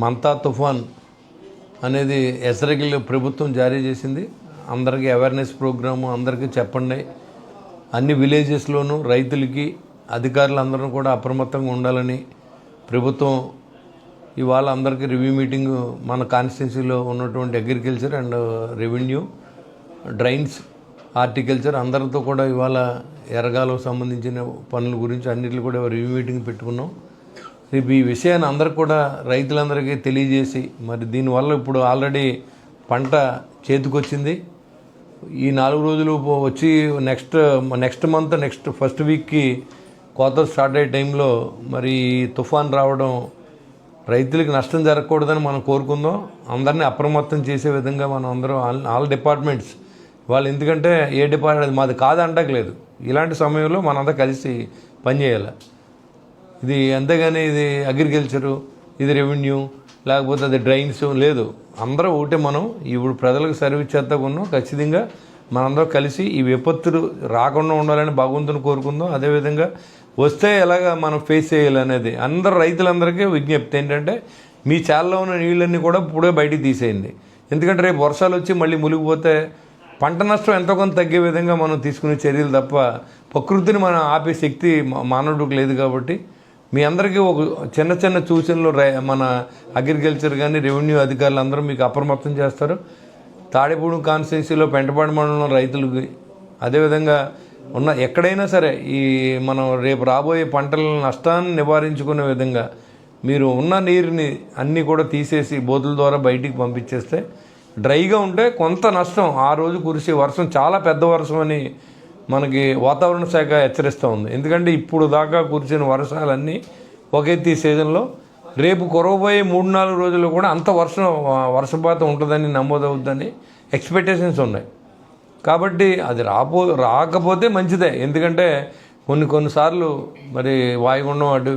మంతా తుఫాన్ అనేది ఎసరగిల్ ప్రభుత్వం జారీ చేసింది. అందరికీ అవేర్నెస్ ప్రోగ్రాము అందరికీ చెప్పండి. అన్ని విలేజెస్లోనూ రైతులకి అధికారులందరూ కూడా అప్రమత్తంగా ఉండాలని ప్రభుత్వం ఇవాళ అందరికీ రివ్యూ మీటింగ్ మన కాన్స్టిట్యున్సీలో ఉన్నటువంటి agriculture and revenue drains horticulture అందరితో కూడా ఇవాళ ఎరగాలకు సంబంధించిన పనుల గురించి అన్నింటిలో కూడా రివ్యూ మీటింగ్ పెట్టుకున్నాం. ఈ విషయాన్ని అందరికి కూడా రైతులందరికీ తెలియజేసి మరి దీనివల్ల ఇప్పుడు ఆల్రెడీ పంట చేతికొచ్చింది. ఈ నాలుగు రోజులు వచ్చి next next month next first వీక్కి కోత స్టార్ట్ అయ్యే టైంలో మరి తుఫాన్ రావడం రైతులకు నష్టం జరగకూడదని మనం కోరుకుందాం. అందరినీ అప్రమత్తం చేసే విధంగా మనం అందరం ఆల్ ఆల్ డిపార్ట్మెంట్స్ వాళ్ళు ఎందుకంటే ఏ డిపార్ట్మెంట్ మాది కాదంటలేదు ఇలాంటి సమయంలో మనంతా కలిసి పనిచేయాలి. ఇది అంతేగాని ఇది అగ్రికల్చరు ఇది రెవెన్యూ లేకపోతే అది డ్రైన్స్ లేదు. అందరూ ఒకటే మనం ఇప్పుడు ప్రజలకు సర్వీస్ చేద్దాం ఉన్నాం ఖచ్చితంగా మనందరం కలిసి ఈ విపత్తులు రాకుండా ఉండాలని భగవంతుని కోరుకుందాం. అదేవిధంగా వస్తే ఎలాగ మనం ఫేస్ చేయాలి అనేది అందరు రైతులందరికీ విజ్ఞప్తి ఏంటంటే మీ చాలలో ఉన్న నీళ్ళన్నీ కూడా ఇప్పుడే బయటికి తీసేయండి. ఎందుకంటే రేపు వర్షాలు వచ్చి మళ్ళీ మునిగిపోతే పంట నష్టం ఎంతో కొంత తగ్గే విధంగా మనం తీసుకునే చర్యలు తప్ప ప్రకృతిని మనం ఆపే శక్తి మానవుడికి లేదు కాబట్టి మీ అందరికీ ఒక చిన్న చిన్న సూచనలు రై- మన అగ్రికల్చర్ కానీ రెవెన్యూ అధికారులు అందరూ మీకు అప్రమత్తం చేస్తారు. తాడేపూడి కాన్స్టిట్యున్సీలో పెంటపాడు మండలం రైతులకి అదేవిధంగా ఉన్న ఎక్కడైనా సరే ఈ మనం రేపు రాబోయే పంటల నష్టాన్ని నివారించుకునే విధంగా మీరు ఉన్న నీరుని అన్నీ కూడా తీసేసి బోతుల ద్వారా బయటికి పంపించేస్తే డ్రైగా ఉంటే కొంత నష్టం. ఆ రోజు కురిసే వర్షం చాలా పెద్ద వర్షం అని మనకి వాతావరణ శాఖ హెచ్చరిస్తూ ఉంది. ఎందుకంటే ఇప్పుడు దాకా కురిసిన వర్షాలన్నీ ఒక ఎత్తి ఈ సీజన్లో రేపు కురవబోయే మూడు నాలుగు రోజుల్లో కూడా అంత వర్షం వర్షపాతం ఉంటుందని నమోదవుద్దని ఎక్స్పెక్టేషన్స్ ఉన్నాయి. కాబట్టి అది రాపో రాకపోతే మంచిదే. ఎందుకంటే కొన్ని కొన్నిసార్లు మరి వాయుగుండం అటు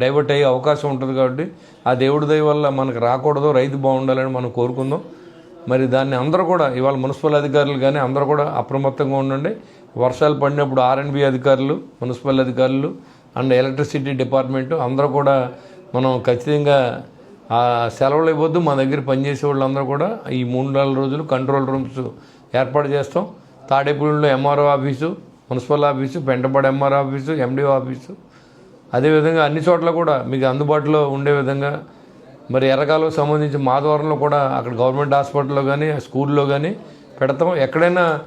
డైవర్ట్ అయ్యే అవకాశం ఉంటుంది కాబట్టి ఆ దేవుడి దయ వల్ల మనకు రాకూడదు రైతు బాగుండాలని మనం కోరుకుందాం. మరి దాన్ని అందరూ కూడా ఇవాళ మున్సిపల్ అధికారులు కానీ అందరూ కూడా అప్రమత్తంగా ఉండండి. వర్షాలు పడినప్పుడు ఆర్ఎండ్బి అధికారులు మున్సిపల్ అధికారులు అండ్ ఎలక్ట్రిసిటీ డిపార్ట్మెంటు అందరూ కూడా మనం ఖచ్చితంగా ఆ సెలవులు ఇవ్వద్దు. మా దగ్గర పనిచేసే వాళ్ళందరూ కూడా ఈ మూడు నాలుగు రోజులు కంట్రోల్ రూమ్స్ ఏర్పాటు చేస్తాం. తాడేపూడిలో MRO office municipal office Pentapadu MRO office MDO office. అదేవిధంగా అన్ని చోట్ల కూడా మీకు అందుబాటులో ఉండే విధంగా మరి ఎర్రకాలకు సంబంధించి మాధవరంలో కూడా అక్కడ గవర్నమెంట్ హాస్పిటల్లో కానీ స్కూల్లో కానీ పెడతాం. ఎక్కడైనా